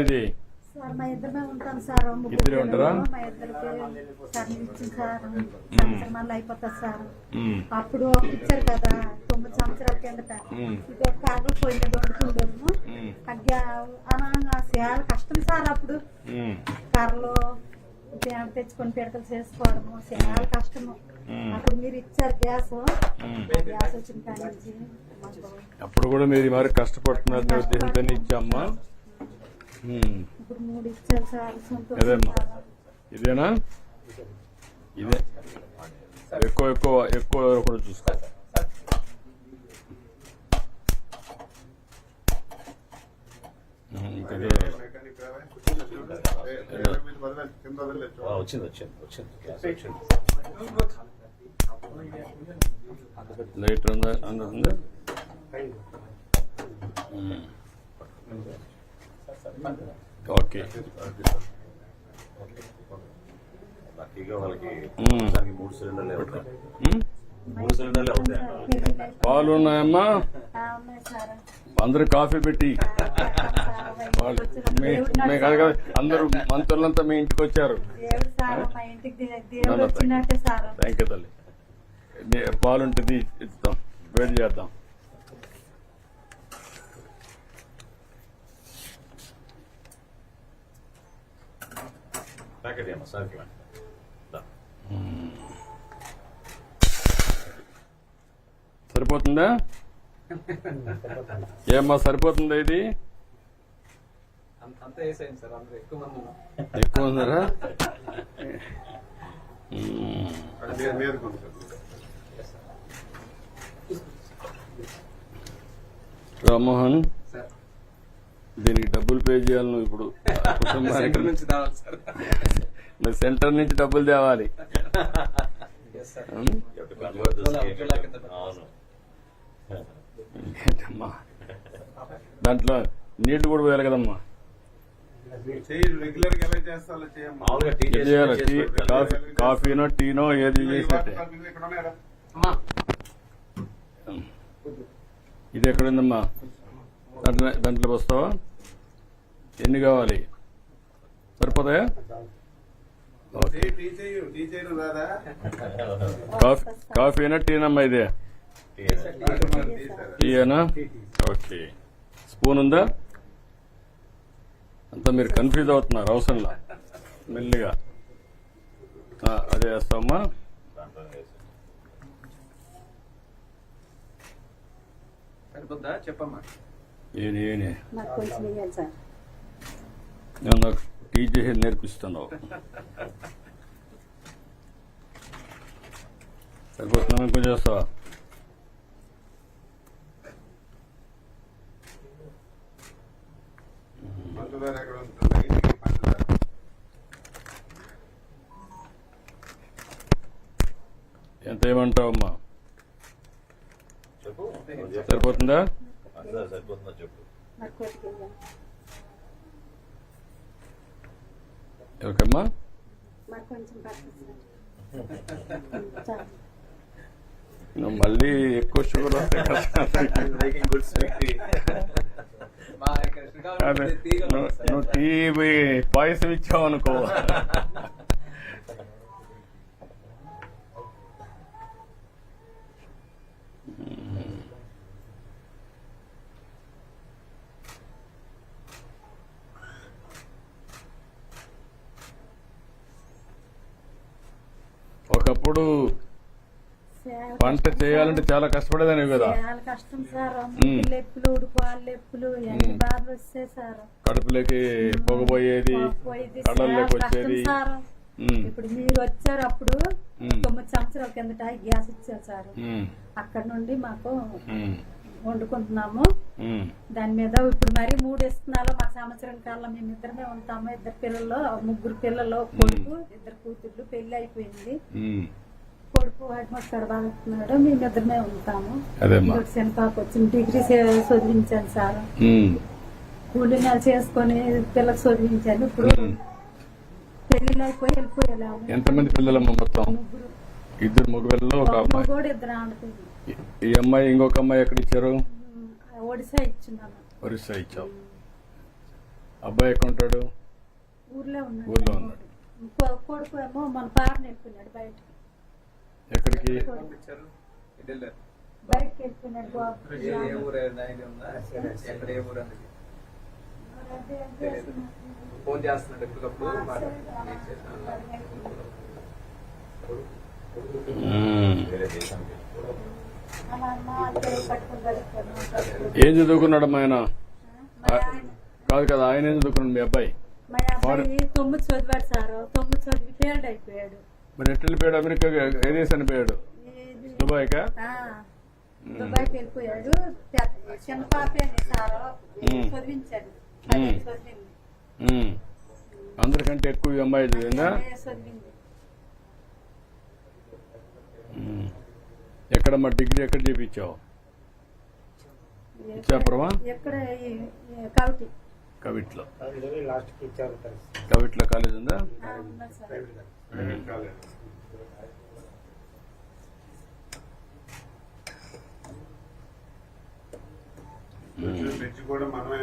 ఇది సార్ మా ఇద్దరమే ఉంటాం సార్. ముగ్గురు ఇద్దరే ఉంటారా? అప్పుడు ఇచ్చారు కదా తొమ్మిది సంవత్సరాల కిందట. ఇది ఒక కాగలు పోయిన అనాగా చాలా కష్టం సార్ అప్పుడు. కర్రలు తెచ్చుకొని పిడకలు చేసుకోవడము చాలా కష్టము. అప్పుడు మీరు ఇచ్చారు గ్యాస్. గ్యాస్ వచ్చిన అప్పుడు కూడా మీరు మరి కష్టపడుతున్నారు ఉద్దేశంతో ఇచ్చామ్మా ఇదేనా? ఇదే. ఎక్కువ ఎక్కువ ఎక్కువ కూడా చూసుకో. ఆ, వచ్చింది వచ్చింది వచ్చింది. లైట్ ఉందా? ఉమ్. ఓకే. పాలు ఉన్నాయమ్మా? అందరు కాఫీ పెట్టి. అందరూ మంత్రులంతా మీ ఇంటికి వచ్చారు. దేవుడు సార్ మా ఇంటికి దే- దేవుడు వచ్చినట్టే సార్. థ్యాంక్ యూ తల్లి పాలుంటుంది ఇస్తాం. వేడి చేద్దాం. ప్యాకెట్ ఏమో సార్కి ఇవ్వండి. సరిపోతుందా? ఏమ్మా సరిపోతుందా ఇది? అంత అంతా వేసేయండి సార్ అందరూ ఎక్కువ మంది ఉన్నాం ఎక్కువ ఉందరా మ్మ్. రామ్మోహన్. దీనికి డబ్బులు పే చేయాలి నువ్వు ఇప్పుడు. కుటుంబానికి. సెంటర్ నుంచి రావాలి సార్ నువ్వు సెంటర్ నుంచి డబ్బులు తేవాలి. దాంట్లో నీళ్ళు కూడా పోయాలి కదమ్మా? కాఫీనో టీనో ఏది చేసినట్టే. ఇది ఎక్కడుందమ్మా? దాంట్లో దాంట్లో వస్తావా? ఎన్ని కావాలి? సరిపోతాయా? కాఫీ కాఫీనా టీనమ్మా ఇదే? టీయేనా? ఓకే. స్పూన్ ఉందా? అంతా మీరు కన్ఫ్యూజ్ అవుతున్నారు అవసరంలా మెల్లిగా. అదే వేస్తామమ్మా దాంట్లో వేసి. సరిపోద్దా? చెప్పమ్మా. నాకు కొంచెం ఇవ్వాలి సార్. నేను నాకు టీ చేసి నేర్పిస్తున్నావు. సరిపోతున్నా కొంచెం చేస్తావా ఎంత ఏమంటావమ్మా? చెప్పు. సరిపోతుందా? అందరూ సరిపోతుందో చెప్పు. నువ్వు మళ్ళీ ఎక్కువ షుగర్ వస్తే కష్టం. మేకింగ్ గుడ్ స్వీట్ మా ఇక్కడ శ్రీకాకుళం అదే ఉంది, తీగలు నువ్వు ఉంది సార్. నువ్వు టీ పోయి పాయసం ఇచ్చావు అనుకో ఒకప్పుడు పంట చేయాలంటే సార్. చాలా కష్టపడేదానివి కదా. కడుపులోకి పొగపోయేది పోయింది కళ్ళల్లోకి వచ్చేది. ఇప్పుడు మీరు వచ్చారు అప్పుడు మ్మ్. తొమ్మిది సంవత్సరాల కిందట గ్యాస్ ఇచ్చారు సార్. అక్కడ నుండి మాకు వండుకుంటున్నాము. దాని మీద ఇప్పుడు మరి మూడు ఇస్తున్నాలో సంవత్సరం కాలం మేము ఇద్దరమే ఉంటాము. ఇద్దరు పిల్లలు ముగ్గురు పిల్లలు కొడుకు ఇద్దరు కూతుర్లు పెళ్ళి అయిపోయింది. కొడుకు హైదరాబాద్ బాగుతున్నాడు మేము ఇద్దరమే ఉంటాము. ఇప్పుడు చిన్నపాప వచ్చిన డిగ్రీ చదివించాను సార్. కూలి నెల చేసుకొని పిల్లలకు చదివించాను. ఇప్పుడు. పెళ్ళి అయిపోయి వెళ్ళిపోయాము ఎంతమంది పిల్లలమ్మ మొత్తం? ముగ్గురు. ఇద్దరు మగపిల్లలు ఒక అమ్మాయి. ఇద్దరు ఆడపిల్లలు. ఈ- అమ్మాయి ఇంకొక అమ్మాయి ఎక్కడ ఇచ్చారు ఒడిశా ఇచ్చున్నాను ఒరిస్సా ఇచ్చావు. అబ్బాయి ఎక్కడ ఉంటాడు ఊర్లో ఉన్నాడు ఊర్లో ఉన్నాడు. కొడుకు ఏమో మన పాపని వెళ్ళిపోయినాడు బయటకి ఎక్కడికి బయటకి వెళ్ళిపోయినాడు? ఫోన్ చేస్తున్నాడు ఎప్పటికప్పుడు. ఏం చదువుకున్నాడు మా ఆయన కాదు కదా ఆయన ఏం చదువుకున్నాడు మీ అబ్బాయి? మా తొమ్మిది చదివాడు సార్. తొమ్మిది చదివి ఫెయిల్డ్ అయిపోయాడు. మరి ఎట్లా వెళ్ళిపోయాడు? అమెరికా ఏ పోయాడు? దుబాయ్కా? వెళ్ళిపోయాడు. చిన్న పాపే సార్. చదివించాడు. మ్మ్. అందరికంటే ఎక్కువ అమ్మాయి చదివిందా. మ్మ్. ఎక్కడమ్మా డిగ్రీ ఎక్కడ చేపించావు? ఇచ్చాపురమా? ఎక్కడ కవిట్లో. కవిట్లో కాలేజ్ ఉందా? కూడా మనమే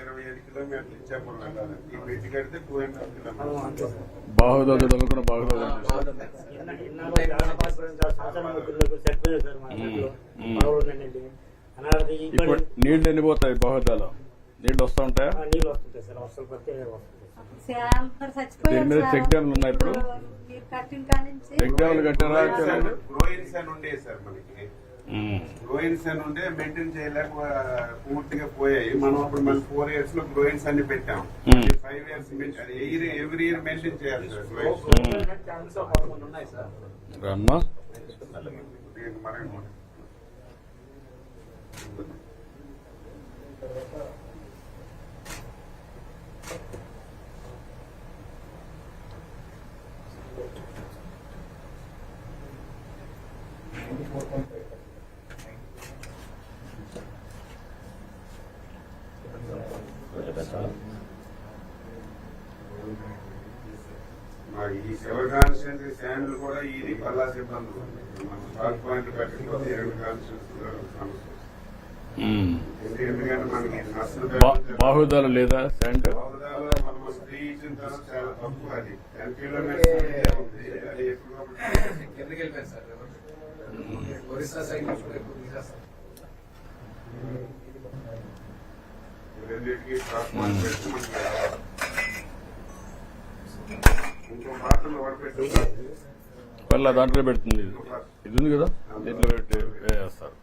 ఇరవై ఏడు కిలోమీటర్లు ఇచ్చాపురం వెళ్ళాలి ఈ బ్రిడ్జ్ కడితే two and half kilometres Bahuda చదువుకున్న బాహుదా ఇప్పుడు నీళ్ళు ఎండిపోతాయి బాహుదాలో నీళ్ళు వస్తూ ఉంటాయా దీని మీద. చెక్ డ్యామ్లు ఉన్నాయి ఇప్పుడు? చెక్ డ్యామ్లు కట్టారా యాక్చువల్గా? గ్రోయిన్స్ అని ఉండే సార్ మనకి మ్మ్. గ్రోయిన్స్ అని ఉంటే మెయింటైన్ చేయలేక పూర్తిగా పోయాయి మనం అప్పుడు మళ్ళీ ఫోర్ ఇయర్స్లో గ్రోయిన్స్ అన్ని పెట్టాం Hmm. Five years every year maintain చేయాలి సార్ గ్రోయిన్స్ ఛాన్స్ ఆఫ్ పదకొండు ఉన్నాయి సార్ రమ్మా దీనికి మరొక మాట. మరి ఈ సెవెన్ కాన్స్టిట్యూన్సీ శాండ్లు కూడా ఇది పల్లా సిబ్బందులు మనం స్టాక్ పాయింట్ పెట్టకపోతే ఏడు కాన్స్టిట్యూన్సీ సమస్య. ఎందుకంటే మనకి బాహుదాలో లేదా వడపెట్టి పర్లే దాంట్లో పెడుతుంది ఇది. ఇది ఉంది కదా? దీంట్లో పెట్టి వేస్తారు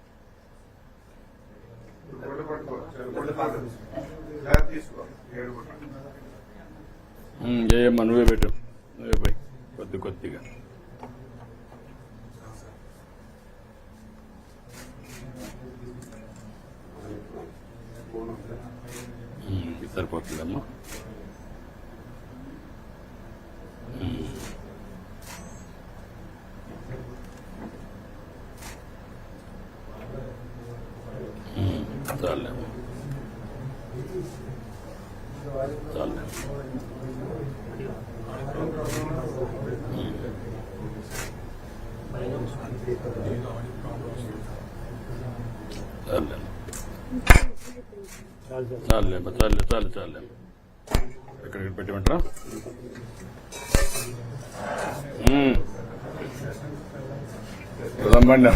ఏయమ్మా నువ్వే పెట్టు. నువ్వే పోయి కొద్ది కొద్దిగా. సరిపోతుందమ్మా మ్మ్. మ్మ్. చాలే చాలే చాలే చాలే చాలే చాలే ఎక్కడికి పెట్టమంటారా? రమ్మండి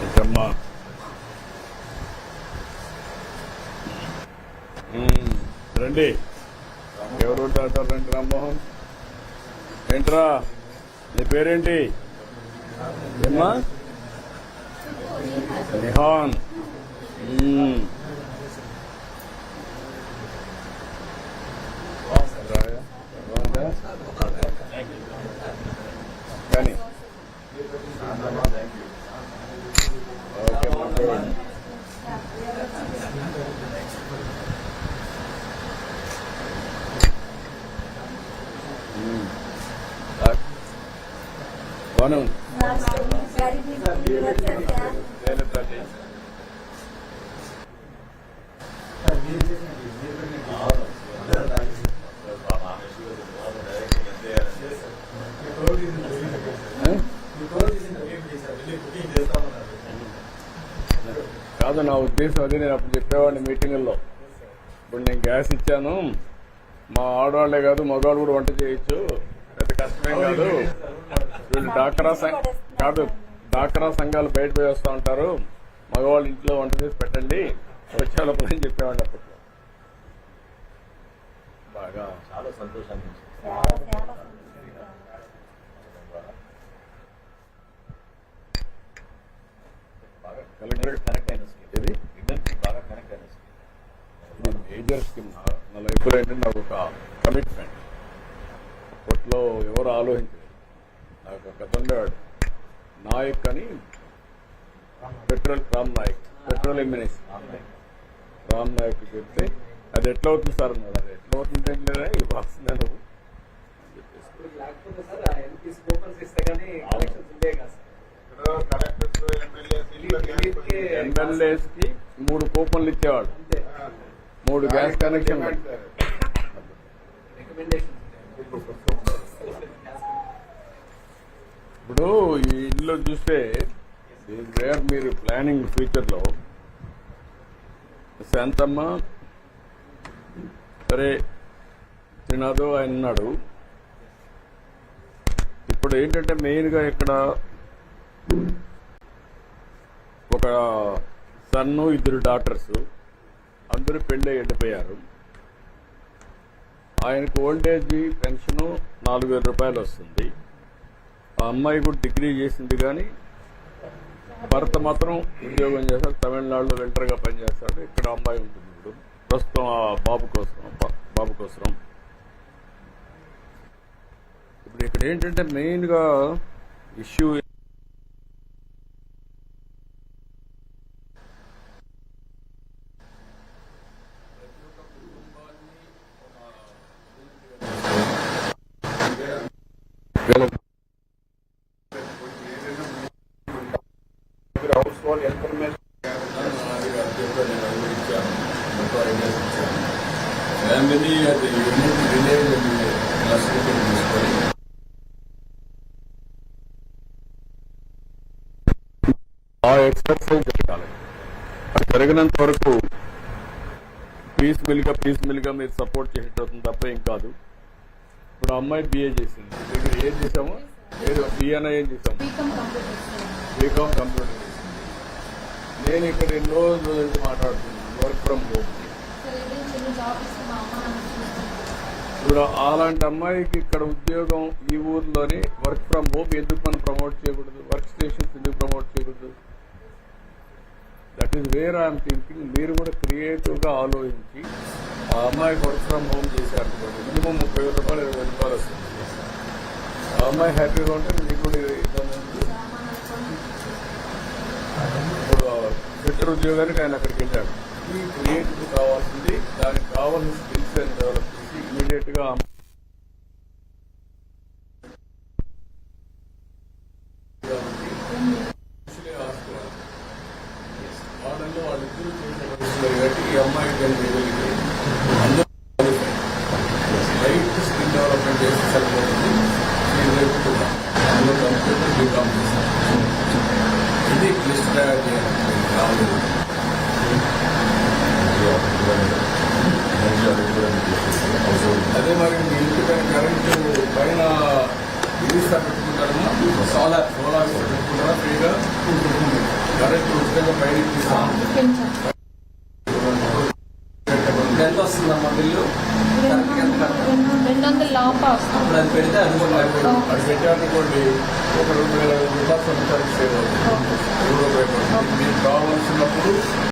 ఏంటమ్మా మ్మ్. రండి. ఎవరు ఉంటారు రండి రామ్మోహన్. ఏంట్రా? నీ పేరేంటి? ఏమ్మా? నిహాన్ మ్మ్. రాయా? బాగుందా? కానీ ఓకే మాట్లాడండి మ్మ్. బాగా- బాగానే ఉంది గడిపి వచ్చారు సార్. వేరే ప్రదేశ్. నా ఉద్దేశం అది నేను అప్పుడు చెప్పేవాడిని మీటింగుల్లో. ఇప్పుడు నేను గ్యాస్ ఇచ్చాను. మా ఆడవాళ్ళే కాదు మగవాళ్ళు కూడా వంట చేయొచ్చు. పెద్ద కష్టమేం కాదు. వీళ్ళు డాక్రా సంఘ కాదు డాక్రా సంఘాలు బయట పోయి వస్తూ ఉంటారు. మగవాళ్ళు ఇంట్లో వంట చేసి పెట్టండి. వచ్చే లోపల అని చెప్పేవాడిని అప్పట్లో బాగా. చాలా సంతోషం. కలెక్టర్ కనెక్ట్ అయిన స్కీమ్ ఇది విమెన్కి బాగా కనెక్ట్ అయిన స్కీమ్ ఇది మేజర్ స్కీమ్ నా లైఫ్లో ఏంటంటే నాకు ఒక కమిట్మెంట్. అప్పట్లో ఎవరు ఆలోచించలేదు. నాకు ఒక ఉండేవాడు నాయక్ అని పెట్రోల్ రామ్ నాయక్. పెట్రోల్ ఎమ్మెనేసి ఆన్లైన్ రామ్ నాయక్ చెప్తే అది ఎట్లా అవుతుంది సార్? అన్నాడు. అది ఎట్లా అవుతుంది లేదా ఇది వస్తుంది నువ్వు. ఎమ్మెల్యేస్కి మూడు కూపన్లు ఇచ్చేవాడు మూడు గ్యాస్ కనెక్షన్ ఇప్పుడు ఈ ఇల్లు చూస్తే వేర్ మీరు ప్లానింగ్ ఫ్యూచర్లో. శాంతమ్మ సరే శ్రీనాథు ఆయన ఉన్నాడు. ఇప్పుడు ఏంటంటే మెయిన్గా ఇక్కడ ఒక సన్ను ఇద్దరు డాక్టర్స్ ఇద్దరు పెళ్ళి ఎండిపోయారు. ఆయనకు ఓల్డేజ్ పెన్షన్ నాలుగు వేల రూపాయలు వస్తుంది. ఆ అమ్మాయి కూడా డిగ్రీ చేసింది కానీ భర్త మాత్రం ఉద్యోగం చేస్తాడు తమిళనాడులో వెంటర్గా పనిచేస్తాడు. ఇక్కడ అమ్మాయి ఉంటుంది ఇప్పుడు. ప్రస్తుతం ఆ బాబు కోసం బాబు కోసం ఇప్పుడు ఇక్కడ ఏంటంటే మెయిన్గా ఇష్యూ ఫ్యామిలీ అది యూనిట్ విలేజ్ క్లాసిఫికేషన్ తీసుకొని ఆ ఎక్సర్సైజ్ జరగాలి అది జరిగినంత వరకు పీస్ మిల్ పీస్ మిల్గా మీరు సపోర్ట్ చేసేటవుతుంది తప్ప ఏం కాదు. ఇప్పుడు అమ్మాయి బిఏ చేసింది. దగ్గర ఏం చేసాము? ఏదో బిఏనా ఏం చేసాము? బీకామ్ కంప్యూటర్ నేను ఇక్కడ ఎన్నో రోజుల నుంచి మాట్లాడుతున్నాను వర్క్ ఫ్రమ్ హోమ్. ఇప్పుడు అలాంటి అమ్మాయికి ఇక్కడ ఉద్యోగం ఈ ఊర్లోనే వర్క్ ఫ్రమ్ హోమ్ ఎందుకు మనం ప్రమోట్ చేయకూడదు వర్క్ స్టేషన్స్ ఎందుకు ప్రమోట్ చేయకూడదు ఇస్ వేర్ ఐఎమ్ థింకింగ్ మీరు కూడా క్రియేటివ్గా ఆలోచించి ఆ అమ్మాయి వర్క్ ఫ్రమ్ హోమ్ చేశారు మినిమం ముప్పై వేల రూపాయలు ఇరవై రూపాయలు వస్తుంది. ఆ అమ్మాయి హ్యాపీగా ఉంటే మీకు కూడా ఇబ్బంది ఇప్పుడు ట్విట్టర్ ఉద్యోగానికి ఆయన అక్కడికి వెళ్ళాడు. ఈ క్రియేటివ్ కావాల్సింది దానికి కావాల్సిన స్కిల్స్ అని డెవలప్ చేసి ఇమీడియట్గా ఈ అమ్మాయి చేయగలిగితే అందరూ రైట్ స్కిల్ డెవలప్మెంట్ చేసి సరిపోతుంది నేను నేర్పుతున్నాను అందులో కంప్యూటర్ బీకామ్ ఇది లిస్ట్ తయారు చేయాలి రాలేదు అదే మరి మీ ఇంటి పైన కరెంటు పైన ఇరిస్తా పెట్టుకుంటారమ్మా సోలార్ సోలార్ పెట్టుకుంటారా ఫ్రీగా? కరెంటు ఉచితంగా పైన